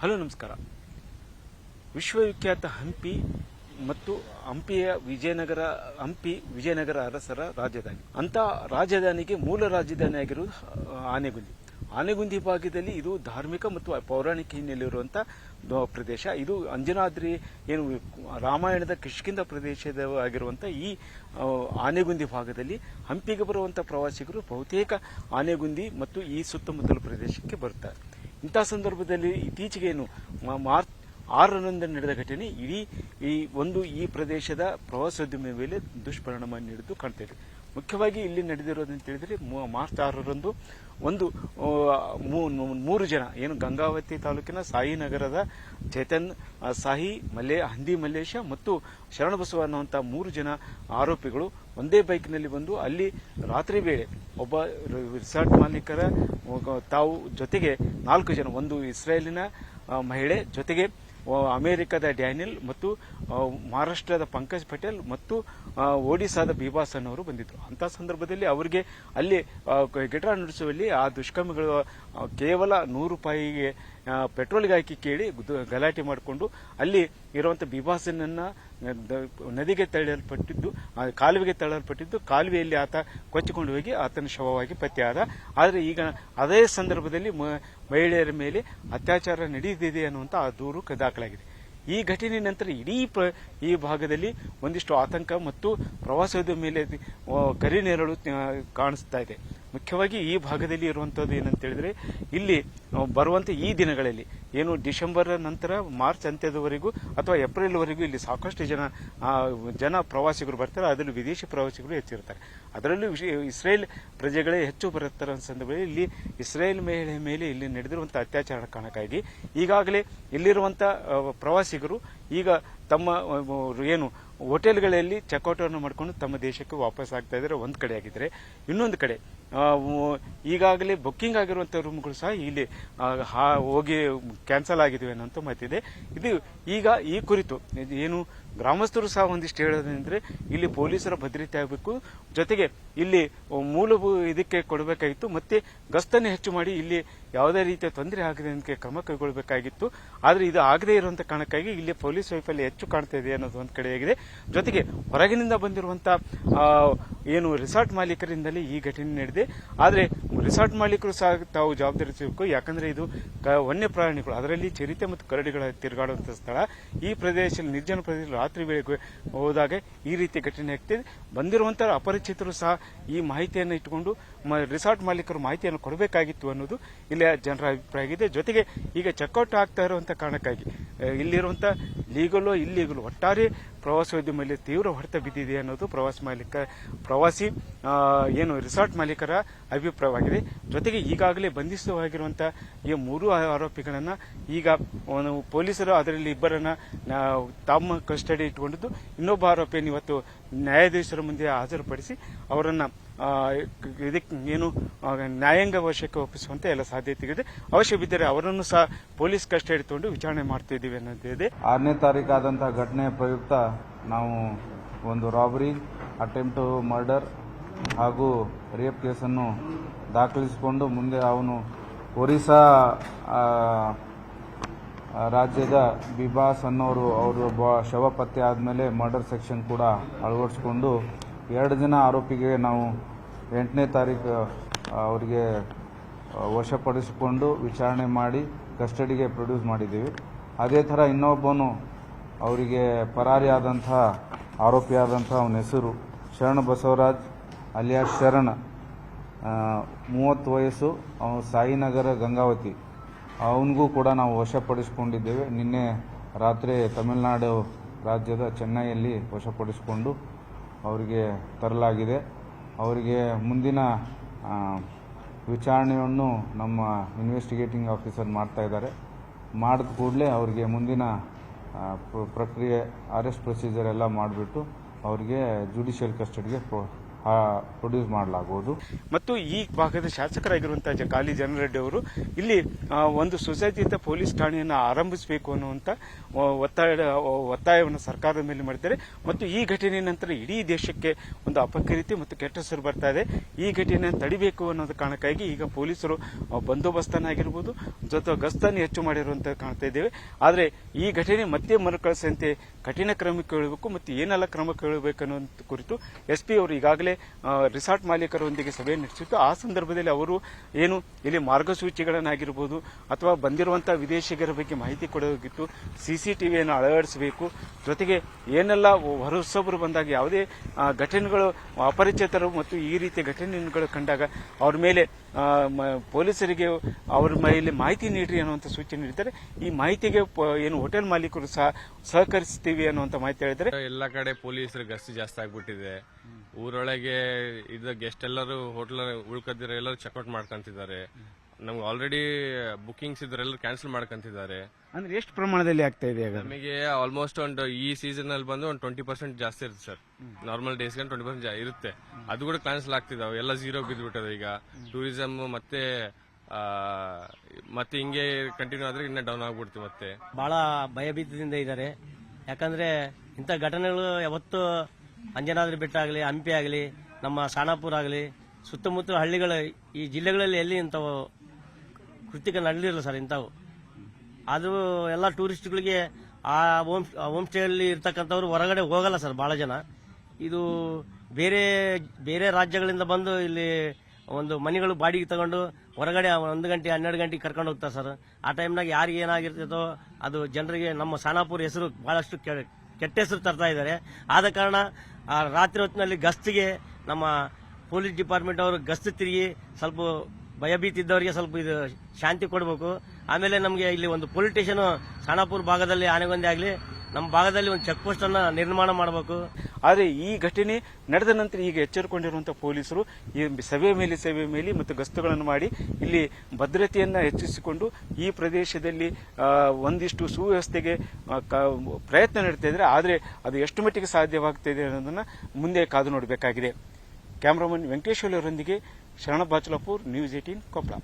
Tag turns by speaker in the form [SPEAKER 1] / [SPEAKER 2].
[SPEAKER 1] Hello, ನಮಸ್ಕಾರ. ವಿಶ್ವವಿಖ್ಯಾತ ಹಂಪಿ ಮತ್ತು ಹಂಪಿಯ ವಿಜಯನಗರ, ಹಂಪಿ ವಿಜಯನಗರ ಅರಸರ ರಾಜಧಾನಿ. ಅಂತ ರಾಜಧಾನಿಗೆ ಮೂಲ ರಾಜಧಾನಿಯಾಗಿರುವುದು ಆನೆಗುಂದಿ. ಆನೆಗುಂದಿ ಭಾಗದಲ್ಲಿ ಇದು ಧಾರ್ಮಿಕ ಮತ್ತು ಪೌರಾಣಿಕ ಹಿನ್ನೆಲೆಯಿರುವಂತಹ ಪ್ರದೇಶ. ಇದು ಅಂಜನಾದ್ರಿ ಏನು ರಾಮಾಯಣದ ಕಿಷ್ಕಿಂದ ಆಗಿರುವಂತಹ ಈ ಆನೆಗುಂದಿ ಭಾಗದಲ್ಲಿ ಹಂಪಿಗೆ ಬರುವಂತ ಪ್ರವಾಸಿಗರು ಬಹುತೇಕ ಆನೆಗುಂದಿ ಮತ್ತು ಈ ಸುತ್ತಮುತ್ತಲ ಪ್ರದೇಶಕ್ಕೆ ಬರ್ತಾರೆ. ಇಂಥ ಸಂದರ್ಭದಲ್ಲಿ ಇತ್ತೀಚೆಗೆ ಏನು ಮಾರ್ಚ್ ಆರರಂದು ನಡೆದ ಘಟನೆ, ಇಡೀ ಈ ಒಂದು ಈ ಪ್ರದೇಶದ ಪ್ರವಾಸೋದ್ಯಮ ಮೇಲೆ ದುಷ್ಪರಿಣಾಮ ನೀಡಿದ್ದು ಕಾಣ್ತಾ ಮುಖ್ಯವಾಗಿ ಇಲ್ಲಿ ನಡೆದಿರೋದು ಅಂತ ಹೇಳಿದ್ರೆ ಮಾರ್ಚ್ ಆರರಂದು ಒಂದು ಮೂರು ಜನ, ಏನು ಗಂಗಾವತಿ ತಾಲೂಕಿನ ಸಾಯಿನಗರದ ಚೇತನ್ ಸಾಹಿ ಸಾಯಿ ಮಲ್ಲೆ ಹಂದಿ ಮಲ್ಲೇಶ ಮತ್ತು ಶರಣಬಸವ ಅನ್ನುವಂಥ ಮೂರು ಜನ ಆರೋಪಿಗಳು ಒಂದೇ ಬೈಕ್ನಲ್ಲಿ ಬಂದು ಅಲ್ಲಿ ರಾತ್ರಿ ವೇಳೆ ಒಬ್ಬ ರಿಸಾರ್ಟ್ ಮಾಲೀಕರ ತಾವು ಜೊತೆಗೆ ನಾಲ್ಕು ಜನ, ಒಂದು ಇಸ್ರೇಲಿನ ಮಹಿಳೆ ಜೊತೆಗೆ ಅಮೆರಿಕದ ಡ್ಯಾನಿಯಲ್ ಮತ್ತು ಮಹಾರಾಷ್ಟ್ರದ ಪಂಕಜ್ ಪಟೇಲ್ ಮತ್ತು ಒಡಿಸಾದ ಬಿಬಾಸ್ ಅನ್ನೋರು ಬಂದಿದ್ರು. ಅಂತ ಸಂದರ್ಭದಲ್ಲಿ ಅವರಿಗೆ ಅಲ್ಲಿ ಗಿಟಾರ್ ನುಡಿಸುವಲ್ಲಿ ಆ ದುಷ್ಕರ್ಮಿಗಳು ಕೇವಲ ನೂರು ರೂಪಾಯಿಗೆ ಪೆಟ್ರೋಲ್ಗೆ ಹಾಕಿ ಕೇಳಿ ಗಲಾಟೆ ಮಾಡಿಕೊಂಡು ಅಲ್ಲಿ ಇರುವಂತ ಬಿಬಾಸನನ್ನ ನದಿಗೆ ತಳ್ಳಲ್ಪಟ್ಟಿದ್ದು ಕಾಲುವೆಗೆ ತಳ್ಳಲ್ಪಟ್ಟಿದ್ದು, ಕಾಲುವೆಯಲ್ಲಿ ಆತ ಕೊಚ್ಚಿಕೊಂಡು ಹೋಗಿ ಆತನ ಶವವಾಗಿ ಪತ್ತೆಯಾದ. ಆದರೆ ಈಗ ಅದೇ ಸಂದರ್ಭದಲ್ಲಿ ಮಹಿಳೆಯರ ಮೇಲೆ ಅತ್ಯಾಚಾರ ನಡೆಯುತ್ತಿದೆ ಅನ್ನುವಂತ ಆ ದೂರು ದಾಖಲಾಗಿದೆ. ಈ ಘಟನೆ ನಂತರ ಇಡೀ ಈ ಭಾಗದಲ್ಲಿ ಒಂದಿಷ್ಟು ಆತಂಕ ಮತ್ತು ಪ್ರವಾಸೋದ್ಯಮ ಮೇಲೆ ಕರಿನೆರಳು ಕಾಣಿಸ್ತಾ ಇದೆ. ಮುಖ್ಯವಾಗಿ ಈ ಭಾಗದಲ್ಲಿ ಇರುವಂತದ್ದು ಏನಂತ ಹೇಳಿದ್ರೆ, ಇಲ್ಲಿ ಬರುವಂತ ಈ ದಿನಗಳಲ್ಲಿ, ಏನು ಡಿಸೆಂಬರ್ ನಂತರ ಮಾರ್ಚ್ ಅಂತ್ಯದವರೆಗೂ ಅಥವಾ ಏಪ್ರಿಲ್ ವರೆಗೂ ಇಲ್ಲಿ ಸಾಕಷ್ಟು ಜನ ಜನ ಪ್ರವಾಸಿಗರು ಬರ್ತಾರೆ, ಅದರಲ್ಲಿ ವಿದೇಶಿ ಪ್ರವಾಸಿಗರು ಹೆಚ್ಚಿರ್ತಾರೆ. ಅದರಲ್ಲೂ ಇಸ್ರೇಲ್ ಪ್ರಜೆಗಳೇ ಹೆಚ್ಚು ಬರುತ್ತಾರೆ ಅನ್ನೋ ಸಂದರ್ಭದಲ್ಲಿ ಇಲ್ಲಿ ಇಸ್ರೇಲ್ ಮಹಿಳೆ ಮೇಲೆ ಇಲ್ಲಿ ನಡೆದಿರುವಂತಹ ಅತ್ಯಾಚಾರ ಕಾರಣಕ್ಕಾಗಿ ಈಗಾಗಲೇ ಇಲ್ಲಿರುವಂತ ಪ್ರವಾಸಿಗರು ಈಗ ತಮ್ಮ ಏನು ಹೋಟೆಲ್ಗಳಲ್ಲಿ ಚೆಕ್ಔಟ್ ಅನ್ನು ಮಾಡಿಕೊಂಡು ತಮ್ಮ ದೇಶಕ್ಕೆ ವಾಪಸ್ ಆಗ್ತಾ ಇದ್ದಾರೆ. ಒಂದು ಕಡೆ ಆಗಿದ್ರೆ ಇನ್ನೊಂದು ಕಡೆ. ಈಗಾಗಲೇ ಬುಕ್ಕಿಂಗ್ ಆಗಿರುವಂಥ ರೂಮ್ಗಳು ಸಹ ಇಲ್ಲಿ ಹೋಗಿ ಕ್ಯಾನ್ಸಲ್ ಆಗಿದ್ದೀವಿ ಅನ್ನೋಂಥ ಮಾತಿದೆ. ಇದು ಈಗ ಈ ಕುರಿತು, ಏನು ಗ್ರಾಮಸ್ಥರು ಸಹ ಒಂದಿಷ್ಟು ಹೇಳೋದಂದ್ರೆ ಇಲ್ಲಿ ಪೊಲೀಸರ ಭದ್ರತೆ ಆಗಬೇಕು. ಜೊತೆಗೆ ಇಲ್ಲಿ ಮೂಲ ಇದಕ್ಕೆ ಕೊಡಬೇಕಾಗಿತ್ತು. ಮತ್ತೆ ಗಸ್ತನ್ನು ಹೆಚ್ಚು ಮಾಡಿ ಇಲ್ಲಿ ಯಾವುದೇ ರೀತಿಯ ತೊಂದರೆ ಆಗದೆ ಅಂತ ಕ್ರಮ ಕೈಗೊಳ್ಳಬೇಕಾಗಿತ್ತು ಆದರೆ ಇದು ಆಗದೇ ಇರುವಂತ ಕಾರಣಕ್ಕಾಗಿ ಇಲ್ಲಿ ಪೊಲೀಸ್ ವೈಫಲ್ಯ ಹೆಚ್ಚು ಕಾಣ್ತಾ ಇದೆ ಅನ್ನೋದು ಒಂದು ಕಡೆಯಾಗಿದೆ ಜೊತೆಗೆ ಹೊರಗಿನಿಂದ ಬಂದಿರುವಂತ ಏನು ರಿಸಾರ್ಟ್ ಮಾಲೀಕರಿಂದಲೇ ಈ ಘಟನೆ ನಡೆದಿದೆ. ಆದರೆ ರಿಸಾರ್ಟ್ ಮಾಲೀಕರು ಸಹ ತಾವು ಜವಾಬ್ದಾರಿ ತೆಗೆದುಕೋ ಯಾಕಂದ್ರೆ ಇದು ವನ್ಯ ಪ್ರಾಣಿಗಳು ಅದರಲ್ಲಿ ಚಿರತೆ ಮತ್ತು ಕರಡಿಗಳ ತಿರುಗಾಡುವಂತಹ ಸ್ಥಳ. ಈ ಪ್ರದೇಶದಲ್ಲಿ, ನಿರ್ಜನ ಪ್ರದೇಶದಲ್ಲಿ ರಾತ್ರಿ ವೇಳೆಗೆ ಹೋದಾಗ ಈ ರೀತಿ ಘಟನೆ ಆಗ್ತಿದೆ. ಬಂದಿರುವಂತಹ ಅಪರಿಚಿತರು ಸಹ ಈ ಮಾಹಿತಿಯನ್ನು ಇಟ್ಟುಕೊಂಡು ರಿಸಾರ್ಟ್ ಮಾಲೀಕರು ಮಾಹಿತಿಯನ್ನು ಕೊಡಬೇಕಾಗಿತ್ತು ಅನ್ನೋದು ಇಲ್ಲಿ ಜನರ ಅಭಿಪ್ರಾಯ ಆಗಿದೆ. ಜೊತೆಗೆ ಈಗ ಚೆಕ್ಔಟ್ ಆಗ್ತಾ ಇರುವಂತಹ ಕಾರಣಕ್ಕಾಗಿ ಇಲ್ಲಿರುವಂತಹ ಇಲ್ಲಿರುವಂತ ಲೀಗಲು ಇಲ್ಲೀಗಲು ಒಟ್ಟಾರೆ ಮೇಲೆ ತೀವ್ರ ಹೊಡೆತ ಬಿದ್ದಿದೆ ಅನ್ನೋದು ಪ್ರವಾಸ ಮಾಲೀಕ, ಪ್ರವಾಸಿ ಏನು ರಿಸಾರ್ಟ್ ಮಾಲೀಕರ ಅಭಿಪ್ರಾಯವಾಗಿದೆ. ಜೊತೆಗೆ ಈಗಾಗಲೇ ಬಂಧಿಸುವಾಗಿರುವಂತಹ ಈ ಮೂರು ಆರೋಪಿಗಳನ್ನ ಈಗ ಪೊಲೀಸರು ಅದರಲ್ಲಿ ಇಬ್ಬರನ್ನ ತಮ್ಮ ಕಸ್ಟಡಿ ಇಟ್ಟುಕೊಂಡಿದ್ದು. ಇನ್ನೊಬ್ಬ ಆರೋಪಿಯನ್ನು ಇವತ್ತು ನ್ಯಾಯಾಧೀಶರ ಮುಂದೆ ಹಾಜರುಪಡಿಸಿ ಅವರನ್ನ ಇದಕ್ಕೆ ಏನು ನ್ಯಾಯಾಂಗ ವಶಕ್ಕೆ ಒಪ್ಪಿಸುವಂತ ಎಲ್ಲ ಸಾಧ್ಯತೆ ಇದೆ ಅವಶ್ಯ ಬಿದ್ದರೆ ಅವರನ್ನು ಸಹ ಪೊಲೀಸ್ ಕಸ್ಟಡಿ ತಗೊಂಡು ವಿಚಾರಣೆ ಮಾಡ್ತಾ ಇದ್ದೀವಿ ಅನ್ನೋದಿದೆ
[SPEAKER 2] ತಾರೀಕಾದಂತಹ ಘಟನೆ ಪ್ರಯುಕ್ತ ನಾವು ಒಂದು ರಾಬರಿ, ಅಟೆಂಪ್ಟು ಮರ್ಡರ್ ಹಾಗೂ ರೇಪ್ ಕೇಸನ್ನು ದಾಖಲಿಸಿಕೊಂಡು ಮುಂದೆ ಅವನು ಒರಿಸ್ಸಾ ರಾಜ್ಯದ ಬಿಬಾಸ್ ಅನ್ನೋರು ಅವರು ಬ- ಶವ ಪತ್ತೆ ಆದಮೇಲೆ ಮರ್ಡರ್ ಸೆಕ್ಷನ್ ಕೂಡ ಅಳವಡಿಸಿಕೊಂಡು ಎರಡು ಜನ ಆರೋಪಿಗೆ ನಾವು ಎಂಟನೇ ತಾರೀಕು ಅವರಿಗೆ ವಶಪಡಿಸಿಕೊಂಡು ವಿಚಾರಣೆ ಮಾಡಿ ಕಸ್ಟಡಿಗೆ ಪ್ರೊಡ್ಯೂಸ್ ಮಾಡಿದ್ದೀವಿ. ಅದೇ ಥರ ಇನ್ನೊಬ್ಬನು ಅವರಿಗೆ ಪರಾರಿಯಾದಂಥ ಆರೋಪಿಯಾದಂಥ ಅವನ ಹೆಸರು ಶರಣ ಬಸವರಾಜ್ ಅಲಿಯಾಸ್ ಶರಣ. ಮೂವತ್ತು ವಯಸ್ಸು, ಅವನು ಸಾಯಿನಗರ ಗಂಗಾವತಿ. ಅವನಿಗೂ ಕೂಡ ನಾವು ವಶಪಡಿಸಿಕೊಂಡಿದ್ದೇವೆ. ನಿನ್ನೆ ರಾತ್ರಿ ತಮಿಳುನಾಡು ರಾಜ್ಯದ ಚೆನ್ನೈಯಲ್ಲಿ ವಶಪಡಿಸಿಕೊಂಡು ಅವರಿಗೆ ತರಲಾಗಿದೆ. ಅವರಿಗೆ ಮುಂದಿನ ವಿಚಾರಣೆಯನ್ನು ನಮ್ಮ ಇನ್ವೆಸ್ಟಿಗೇಟಿಂಗ್ ಆಫೀಸರ್ ಮಾಡ್ತಾ ಇದ್ದಾರೆ. ಮಾಡಿದ ಕೂಡಲೇ ಅವರಿಗೆ ಮುಂದಿನ ಪ್ರಕ್ರಿಯೆ ಅರೆಸ್ಟ್ ಪ್ರೊಸೀಜರ್ ಎಲ್ಲ ಮಾಡಿಬಿಟ್ಟು ಅವರಿಗೆ ಜುಡಿಷಿಯಲ್ ಕಸ್ಟಡಿಗೆ ಪ್ರೊಡ್ಯೂಸ್ ಮಾಡಲಾಗುವುದು
[SPEAKER 1] ಮತ್ತು ಈ ಭಾಗದ ಶಾಸಕರಾಗಿರುವಂತಹ ಜಕಾಲಿ ಜನರೆಡ್ಡಿ ಅವರು ಇಲ್ಲಿ ಒಂದು ಸುಸಜ್ಜಿತ ಪೊಲೀಸ್ ಠಾಣೆಯನ್ನು ಆರಂಭಿಸಬೇಕು ಅನ್ನುವಂತ ಒತ್ತಾಯ ಒತ್ತಾಯವನ್ನು ಸರ್ಕಾರದ ಮೇಲೆ ಮಾಡಿದ್ದಾರೆ. ಮತ್ತು ಈ ಘಟನೆ ನಂತರ ಇಡೀ ದೇಶಕ್ಕೆ ಒಂದು ಅಪಕೀರ್ತಿ ಮತ್ತು ಕೆಟ್ಟ ಹೆಸರು ಬರ್ತಾ ಇದೆ. ಈ ಘಟನೆಯನ್ನು ತಡಿಬೇಕು ಅನ್ನೋದು ಕಾರಣಕ್ಕಾಗಿ ಈಗ ಪೊಲೀಸರು ಬಂದೋಬಸ್ತನಾಗಿರ್ಬೋದು ಅಥ್ವ ಜೊತೆ ಗಸ್ತನ್ನು ಹೆಚ್ಚು ಮಾಡಿರುವಂತ ಕಾಣ್ತಾ ಇದ್ದೇವೆ. ಆದರೆ ಈ ಘಟನೆ ಮತ್ತೆ ಮರುಕಳಿಸಂತೆ ಕಠಿಣ ಕ್ರಮ ಕೇಳಬೇಕು ಮತ್ತು ಏನೆಲ್ಲ ಕ್ರಮ ಕೇಳಬೇಕು ಅನ್ನೋ ಕುರಿತು ಎಸ್ಪಿ ಅವರು ಈಗಾಗಲೇ ರಿಸಾರ್ಟ್ ಮಾಲೀಕರೊಂದಿಗೆ ಸಭೆ ನಡೆಸಿತ್ತು. ಆ ಸಂದರ್ಭದಲ್ಲಿ ಅವರು ಏನು ಇಲ್ಲಿ ಮಾರ್ಗಸೂಚಿಗಳನ್ನಾಗಿರ್ಬೋದು ಅಥವಾ ಬಂದಿರುವಂತಹ ವಿದೇಶಿಗರ ಬಗ್ಗೆ ಮಾಹಿತಿ ಕೊಡೋಗಿತ್ತು ಸಿಸಿಟಿವಿಯನ್ನು ಅಳವಡಿಸಬೇಕು. ಜೊತೆಗೆ ಏನೆಲ್ಲ ಹೊರಸೊಬ್ಬರು ಬಂದಾಗ ಯಾವುದೇ ಘಟನೆಗಳು ಅಪರಿಚಿತರು ಮತ್ತು ಈ ರೀತಿಯ ಘಟನೆಗಳು ಕಂಡಾಗ ಅವ್ರ ಮೇಲೆ ಪೊಲೀಸರಿಗೆ ಅವ್ರ ಮೇಲೆ ಮಾಹಿತಿ ನೀಡ್ರಿ ಅನ್ನುವಂಥ ಸೂಚನೆ ನೀಡಿದ್ದಾರೆ. ಈ ಮಾಹಿತಿಗೆ ಏನು ಹೋಟೆಲ್ ಮಾಲೀಕರು ಸಹ ಸಹಕರಿಸ್ತೀವಿ ಅನ್ನುವಂಥ ಮಾಹಿತಿ ಹೇಳಿದ್ರೆ
[SPEAKER 3] ಎಲ್ಲ ಕಡೆ ಪೊಲೀಸರು ಗಸ್ತು ಜಾಸ್ತಿ ಆಗ್ಬಿಟ್ಟಿದೆ. ಊರೊಳಗೆ ಇದ್ದ ಗೆಸ್ಟ್ ಎಲ್ಲರೂ ಹೋಟ್ಲ ಉಳ್ಕದಿರೋ ಎಲ್ಲರೂ ಚೆಕ್ಔಟ್ ಮಾಡ್ಕೊಂತಿದ್ದಾರೆ. ನಮ್ಗೆ ಆಲ್ರೆಡಿ ಬುಕಿಂಗ್ಸ್ ಇದ್ರೆ ಎಲ್ಲರೂ ಕ್ಯಾನ್ಸಲ್ ಮಾಡ್ಕೊಂತಿದ್ದಾರೆ.
[SPEAKER 1] ಅಂದ್ರೆ ಎಷ್ಟು ಪ್ರಮಾಣದಲ್ಲಿ ಆಗ್ತಾ ಇದೆ ಈಗ
[SPEAKER 3] ನಮಗೆ ಆಲ್ಮೋಸ್ಟ್ ಒಂದು ಈ ಸೀಸನ್ ಅಲ್ಲಿ ಬಂದು ಒಂದು ಟ್ವೆಂಟಿ ಪರ್ಸೆಂಟ್ ಜಾಸ್ತಿ ಇರುತ್ತೆ sir normal days twenty percent ಇರುತ್ತೆ. ಅದು ಕೂಡ ಕ್ಯಾನ್ಸಲ್ ಆಗ್ತಿದಾವೆ. ಎಲ್ಲ ಝೀರೋ ಬಿದ್ದ್ಬಿಟ್ಟದ ಈಗ. ಟೂರಿಸಂ ಮತ್ತೆ ಆ, ಮತ್ತೆ ಹಿಂಗೆ ಕಂಟಿನ್ಯೂ ಆದ್ರೆ ಇನ್ನ ಡೌನ್ ಆಗ್ಬಿಡ್ತೀವಿ ಮತ್ತೆ.
[SPEAKER 4] ಬಹಳ ಭಯಭೀತದಿಂದ ಇದ್ದಾರೆ. ಯಾಕಂದ್ರೆ ಇಂಥ ಘಟನೆಗಳು ಯಾವತ್ತು ಅಂಜನಾದ್ರಿ ಬೆಟ್ಟ ಆಗಲಿ, ಹಂಪಿ ಆಗಲಿ, ನಮ್ಮ ಸಾಣಾಪುರ ಆಗಲಿ, ಸುತ್ತಮುತ್ತಲ ಹಳ್ಳಿಗಳ ಈ ಜಿಲ್ಲೆಗಳಲ್ಲಿ ಎಲ್ಲಿ ಇಂಥವು ಕೃತಿಕ ನಡೆದಿರಲ್ಲ ಸರ್ ಇಂಥವು. ಅದು ಎಲ್ಲ ಟೂರಿಸ್ಟ್ಗಳಿಗೆ ಆ ಹೋಮ್ ಹೋಮ್ ಸ್ಟೇಯಲ್ಲಿ ಇರ್ತಕ್ಕಂಥವ್ರು ಹೊರಗಡೆ ಹೋಗಲ್ಲ ಸರ್ ಬಹಳ ಜನ. ಇದು ಬೇರೆ ಬೇರೆ ರಾಜ್ಯಗಳಿಂದ ಬಂದು ಇಲ್ಲಿ ಒಂದು ಮನೆಗಳು ಬಾಡಿಗೆ ತಗೊಂಡು ಹೊರಗಡೆ ಒಂದು ಗಂಟೆ, ಹನ್ನೆರಡು ಗಂಟೆಗೆ ಕರ್ಕೊಂಡು ಹೋಗ್ತಾರೆ ಸರ್. ಆ ಟೈಮ್ನಾಗ ಯಾರಿಗೆ ಏನಾಗಿರ್ತೈತೋ ಅದು ಜನರಿಗೆ ನಮ್ಮ ಸಾನಾಪುರ ಹೆಸರು ಬಹಳಷ್ಟು ಕೆ- ಕೆಟ್ಟ ಹೆಸರು ತರ್ತಾ ಇದ್ದಾರೆ. ಆದ ಕಾರಣ ರಾತ್ರಿ ಹೊತ್ತಿನಲ್ಲಿ ಗಸ್ತಿಗೆ ನಮ್ಮ ಪೊಲೀಸ್ ಡಿಪಾರ್ಟ್ಮೆಂಟ್ ಅವರು ಗಸ್ತು ತಿರುಗಿ ಸ್ವಲ್ಪ ಭಯಭೀತಿ ಇದ್ದವರಿಗೆ ಸ್ವಲ್ಪ ಇದು ಶಾಂತಿ ಕೊಡಬೇಕು. ಆಮೇಲೆ ನಮಗೆ ಇಲ್ಲಿ ಒಂದು ಪೊಲೀಸ್ ಸ್ಟೇಷನ್ ಸಾಣಾಪುರ ಭಾಗದಲ್ಲಿ ಆನೆಗೊಂದೆ ಆಗಲಿ, ನಮ್ಮ ಭಾಗದಲ್ಲಿ ಒಂದು ಚೆಕ್ ಪೋಸ್ಟ್ ಅನ್ನ ನಿರ್ಮಾಣ ಮಾಡಬೇಕು.
[SPEAKER 1] ಆದರೆ ಈ ಘಟನೆ ನಡೆದ ನಂತರ ಈಗ ಎಚ್ಚರಿಕೊಂಡಿರುವಂತಹ ಪೊಲೀಸರು ಈ ಸಭೆ ಮೇಲೆ ಸಭೆ ಮೇಲೆ ಮತ್ತು ಗಸ್ತುಗಳನ್ನು ಮಾಡಿ ಇಲ್ಲಿ ಭದ್ರತೆಯನ್ನ ಹೆಚ್ಚಿಸಿಕೊಂಡು ಈ ಪ್ರದೇಶದಲ್ಲಿ ಒಂದಿಷ್ಟು ಸುವ್ಯವಸ್ಥೆಗೆ ಪ್ರಯತ್ನ ನಡೀತಾ ಇದ್ರೆ ಆದರೆ ಅದು ಎಷ್ಟು ಮಟ್ಟಿಗೆ ಸಾಧ್ಯವಾಗ್ತಿದೆ ಅನ್ನೋದನ್ನ ಮುಂದೆ ಕಾದು ನೋಡಬೇಕಾಗಿದೆ. ಕ್ಯಾಮರಾಮನ್ ವೆಂಕಟೇಶ್ವರ ಅವರೊಂದಿಗೆ ಶರಣ ಬಾಚಲಾಪುರ್, ನ್ಯೂಸ್ ಏಟೀನ್ ಕೊಪ್ಪಳ